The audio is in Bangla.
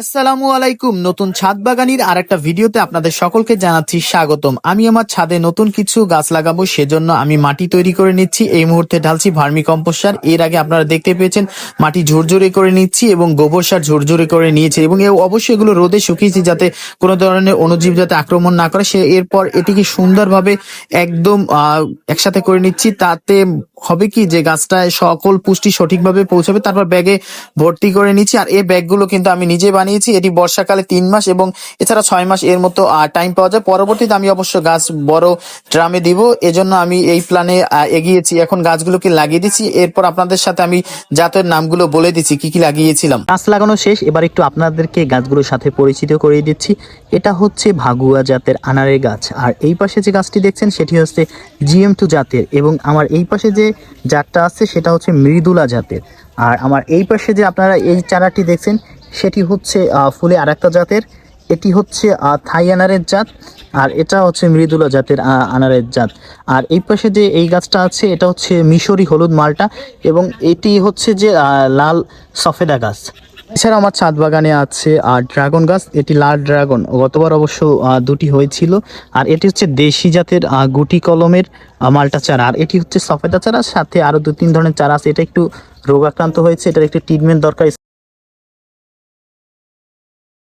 আসসালামু আলাইকুম। নতুন ছাদ বাগানির আর একটা ভিডিওতে আপনাদের সকলকে জানাচ্ছি স্বাগতম। আমি আমার ছাদে নতুন কিছু গাছ লাগাবো, সেজন্য আমি মাটি তৈরি করে নিচ্ছি। এই মুহূর্তে ঢালছি ভার্মি কম্পোস্ট সার। এর আগে আপনারা দেখতে পেয়েছেন, মাটি ঝুরঝুরে করে নিচ্ছি এবং গোবর সার ঝুরঝুরে করে নিয়েছি এবং অবশ্যই এগুলো রোদে শুকিয়েছি যাতে কোনো ধরনের অণুজীব যাতে আক্রমণ না করে। সে এরপর এটিকে সুন্দরভাবে একদম একসাথে করে নিচ্ছি। তাতে হবে কি যে গাছটায় সকল পুষ্টি সঠিকভাবে পৌঁছাবে, তারপর ব্যাগে ভর্তি করে নিচ্ছি। আর এই ব্যাগগুলো কিন্তু আমি নিজে বানিয়েছি, এটি বর্ষাকালে তিন মাস এবং এছাড়া ছয় মাস এর মতো টাইম পাওয়া যায়। পরবর্তীতে আমি অবশ্য গাছ বড় ড্রামে দিব, এজন্য আমি এই প্ল্যানে এগিয়েছি। এখন গাছগুলোকে লাগিয়ে দিচ্ছি। এরপর আপনাদের সাথে আমি জাতের নামগুলো বলে দিচ্ছি, কি কি লাগিয়েছিলাম। গাছ লাগানো শেষ, এবার একটু আপনাদেরকে গাছগুলোর সাথে পরিচিত করিয়ে দিচ্ছি। এটা হচ্ছে ভাগুয়া জাতের আনারের গাছ। আর এই পাশে যে গাছটি দেখছেন, সেটি হচ্ছে জিএম টু জাতের। এবং আমার এই পাশে যে জাতটা আছে সেটা হচ্ছে মৃদুলা জাতের। আর আমার এই পাশে যে আপনারা এই চারাটি দেখছেন, সেটি হচ্ছে ফুলে আর জাতের। এটি হচ্ছে থাই আনারের জাত, আর এটা হচ্ছে মৃদুলা জাতের আনারের জাত। আর এই পাশে যে এই গাছটা আছে, এটা হচ্ছে মিশরি হলুদ মালটা, এবং এটি হচ্ছে যে লাল সফেদা গাছ। এছাড়া আমার ছাদ বাগানে আছে, আর ড্রাগন গাছ, এটি লাল ড্রাগন। গতবার অবশ্য দুটি হয়েছিল। আর এটি হচ্ছে দেশি জাতের গুটি কলমের মালটা চারা। আর এটি হচ্ছে সফেদা চারা, সাথে আরও দু তিন ধরনের চারা আছে। এটা একটু রোগাক্রান্ত হয়েছে, এটার একটু ট্রিটমেন্ট দরকার।